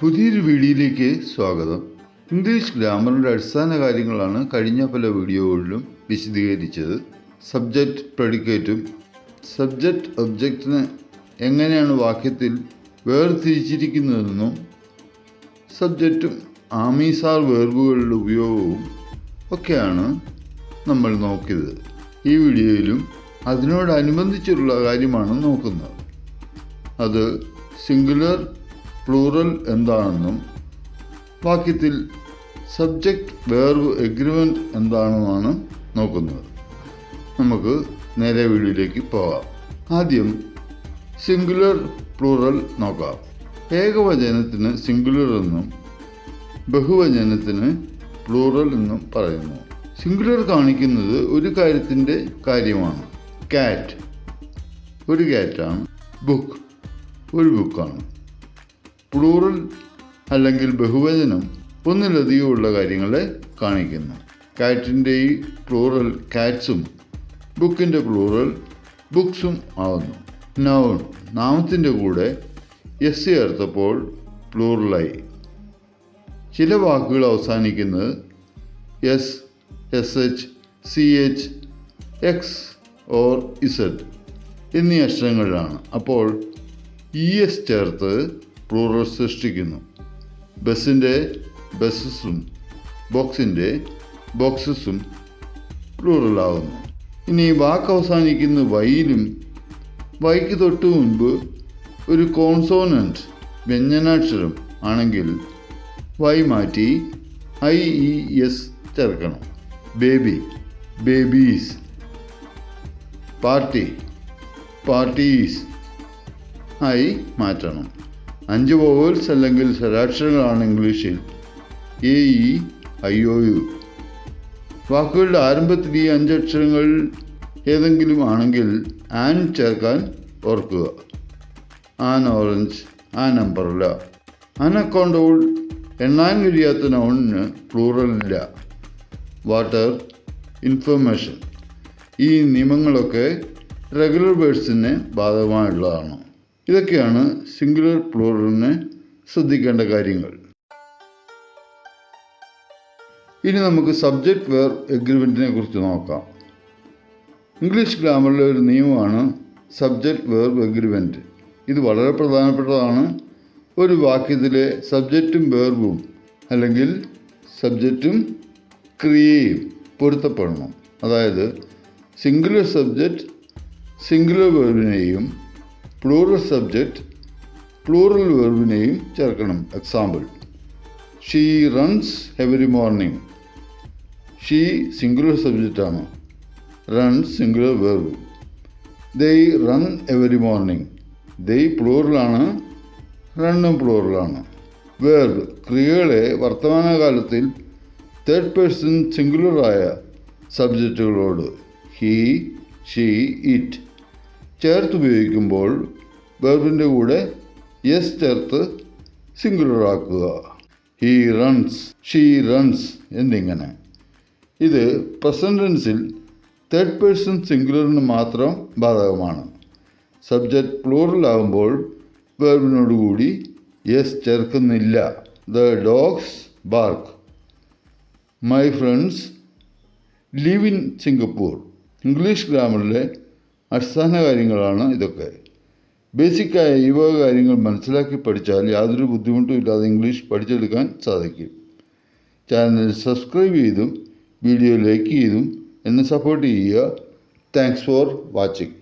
പുതിയൊരു വീഡിയോയിലേക്ക് സ്വാഗതം. ഇംഗ്ലീഷ് ഗ്രാമറിന്റെ അടിസ്ഥാന കാര്യങ്ങളാണ് കഴിഞ്ഞ പല വീഡിയോകളിലും വിശദീകരിച്ചത്. സബ്ജക്റ്റ് പ്രഡിക്കേറ്റും സബ്ജക്റ്റ് ഒബ്ജക്റ്റിന് എങ്ങനെയാണ് വാക്യത്തിൽ വേർതിരിച്ചിരിക്കുന്നതെന്നും സബ്ജക്റ്റും ആമീസാർ വേർബുകളുടെ ഉപയോഗവും ഒക്കെയാണ് നമ്മൾ നോക്കിയത്. ഈ വീഡിയോയിലും അതിനോടനുബന്ധിച്ചുള്ള കാര്യമാണ് നോക്കുന്നത്. അത് സിംഗുലർ പ്ലൂറൽ എന്താണെന്നും വാക്യത്തിൽ സബ്ജക്റ്റ് വേർവ് എഗ്രിമെന്റ് എന്താണെന്നാണ് നോക്കുന്നത്. നമുക്ക് നേരെ വീഡിയോയിലേക്ക് പോകാം. ആദ്യം സിംഗുലർ പ്ലൂറൽ നോക്കാം. ഏകവചനത്തിന് സിംഗുലർ എന്നും ബഹുവചനത്തിന് പ്ലൂറൽ എന്നും പറയുന്നു. സിംഗുലർ കാണിക്കുന്നത് ഒരു കാര്യത്തിന്റെ കാര്യമാണ്. കാറ്റ്. ഒരു കാറ്റാണ് ബുക്ക്. ഒരു ബുക്കാണ്. പ്ലൂറൽ അല്ലെങ്കിൽ ബഹുവചനം ഒന്നിലധികം ഉള്ള കാര്യങ്ങളെ കാണിക്കുന്നു. കാറ്റിന്റെ ഈ പ്ലൂറൽ കാറ്റ്സും ബുക്കിന്റെ പ്ലൂറൽ ബുക്സും ആവുന്നു. നൗൺ നാമത്തിന്റെ കൂടെ എസ് ചേർത്തപ്പോൾ പ്ലൂറലായി. ചില വാക്കുകൾ അവസാനിക്കുന്നത് S S H C H X or Z എന്നീ അക്ഷരങ്ങളിലാണ്. അപ്പോൾ ഇ എസ് ചേർത്ത് പ്ലൂറൽ സൃഷ്ടിക്കുന്നു. ബസ്സിന്റെ ബസ്സസും ബോക്സിന്റെ ബോക്സസും പ്ലൂറലാവുന്നു. ഇനി വാക്ക് അവസാനിക്കുന്ന വൈയിലും വൈക്ക് തൊട്ട് മുൻപ് ഒരു കോൺസോണന്റ് വ്യഞ്ജനാക്ഷരം ആണെങ്കിൽ വൈ മാറ്റി ഐ ഇ എസ് ചേർക്കണം. ബേബി ബേബീസ് പാർട്ടി പാർട്ടീസ് ആയി മാറ്റണം. അഞ്ച് വോവൽസ് അല്ലെങ്കിൽ സ്വരാക്ഷരങ്ങളാണ് ഇംഗ്ലീഷിൽ A E I O U വാക്കുകളുടെ ആരംഭത്തിൽ ഈ അഞ്ചക്ഷരങ്ങൾ ഏതെങ്കിലും ആണെങ്കിൽ ആൻ ചേർക്കാൻ ഓർക്കുക. An orange an umbrella an accountable എണ്ണാൻ കഴിയാത്ത നൗണിന് പ്ലൂറലില്ല വാട്ടർ ഇൻഫർമേഷൻ ഈ നിയമങ്ങളൊക്കെ റെഗുലർ വേർഡ്സിന് ബാധകമായുള്ളതാണ്. ഇതൊക്കെയാണ് സിംഗുലർ പ്ലൂറലിന് ശ്രദ്ധിക്കേണ്ട കാര്യങ്ങൾ. ഇനി നമുക്ക് സബ്ജക്റ്റ് വെയർ എഗ്രിമെന്റിനെ കുറിച്ച് നോക്കാം. ഇംഗ്ലീഷ് ഗ്രാമറിലെ ഒരു നിയമമാണ് സബ്ജക്റ്റ് വെയർ എഗ്രിമെന്റ് ഇത് വളരെ പ്രധാനപ്പെട്ടതാണ്. ഒരു വാക്യത്തിലെ സബ്ജക്റ്റും വേർബും അല്ലെങ്കിൽ സബ്ജക്റ്റും ക്രിയയും പൊരുത്തപ്പെടണം. അതായത് സിംഗുലർ സബ്ജക്റ്റ് സിംഗുലർ വേർബിനെയും പ്ലൂറൽ സബ്ജക്റ്റ് പ്ലൂറൽ വെർബിനെയും ചേർക്കണം. Example she runs every morning she singular സബ്ജക്റ്റാണ് runs singular verb they run every morning they പ്ലൂറലാണ് റണ്ണും പ്ലൂറലാണ് വേർബ് ക്രിയകളെ വർത്തമാനകാലത്തിൽ തേർഡ് പേഴ്സൺ സിംഗുലറായ സബ്ജക്റ്റുകളോട് ഹീ ഷീ ഇറ്റ് ചേർത്ത് ഉപയോഗിക്കുമ്പോൾ വെർബിന്റെ കൂടെ യെസ് ചേർത്ത് സിംഗുലർ ആക്കുക. ഹീ റൺസ് ഷീ റൺസ് എന്നിങ്ങനെ. ഇത് പ്രസന്റൻസിൽ തേർഡ് പേഴ്സൺ സിംഗുലറിന് മാത്രം ബാധകമാണ്. സബ്ജക്റ്റ് പ്ലൂറൽ ആകുമ്പോൾ വേർബിനോടുകൂടി യെസ് ചേർക്കുന്നില്ല. The dogs bark my friends live in Singapore English ഗ്രാമറിലെ അടിസ്ഥാന കാര്യങ്ങളാണ് ഇതൊക്കെ. ബേസിക്കായ ഈ വക കാര്യങ്ങൾ മനസ്സിലാക്കി പഠിച്ചാൽ യാതൊരു ബുദ്ധിമുട്ടും ഇല്ലാതെ ഇംഗ്ലീഷ് പഠിച്ചെടുക്കാൻ സാധിക്കും. ചാനൽ സബ്സ്ക്രൈബ് ചെയ്തും വീഡിയോ ലൈക്ക് ചെയ്തും എന്നെ സപ്പോർട്ട് ചെയ്യുക. Thanks for watching.